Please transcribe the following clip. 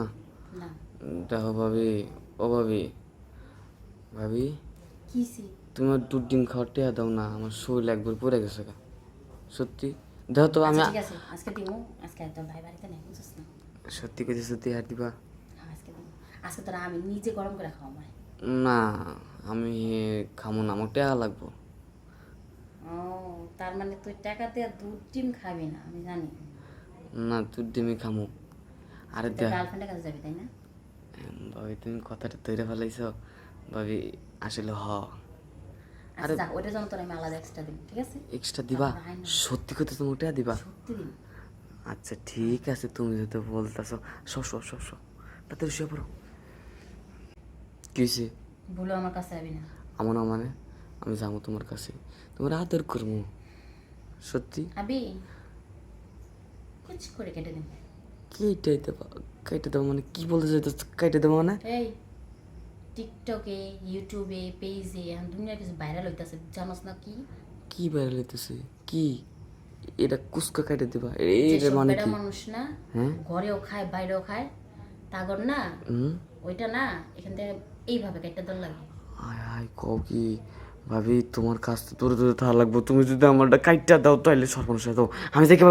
না। না। দেখো ভাবি ও ভাবি ভাবি তোমার দুধ ডিম খাওয়ার টেয়া দাও না আমার শরীর একবার পড়ে গেছে গা। সত্যি? দেখো তো আমি আচ্ছা, সত্যি কইতে সত্যি আর দিবা? হ্যাঁ আজকে তোরা আমি নিজে গরম করে না আমি খামো না আমার টেয়া লাগবো। ও তার মানে তুই টাকা দিয়ে দুধ ডিম খাবি না আমি জানি। না দুধ ডিমই খামো। আরে তোর গার্লফ্রেন্ডের কাছে যাবি তাই না? ভাবি তুমি কথাটা তৈরি ফেলাইছ। ভাবি আসলে হ। আচ্ছা ওটার জন্য তোর আমি আলাদা এক্সট্রা দিন ঠিক আছে? এক্সট্রা দিবা। সত্যি কথা তুমি টেয়া দিবা? সত্যি দিন আচ্ছা ঠিক আছে তুমি যদি বলতেছো। সব সব সব সব তাড়াতাড়ি শুয়ে পড়ো। কি হয়েছে ভুলো আমার কাছে যাবি না। আমার না মানে? আমি যাব তোমার কাছে। তোমার আদর করব। সত্যি? আবি। কুচ করে কেটে দিন কেটে দেবা কেটে দেবো মানে কি বলতে চাইতো কেটে দেবো মানে এই টিকটকে ইউটিউবে পেজে এখন দুনিয়ার কিছু ভাইরাল হইতাছে জানোস না কি কি লইতেছে কি এটা কুচকা কেটে দিবা মানে কি মানুষ না ঘরেও খায় বাইরেও খায় তাগর না ওইটা না এখান থেকে এইভাবে কেটে দল লাগে আয় আয় কও কি? ভাবি তোমার কাছ থেকে দূরে দূরে থাকা লাগবো। তুমি যদি আমারটা কাইটটা দাও তাহলে সর্বনাশ যাব। আমি দেখে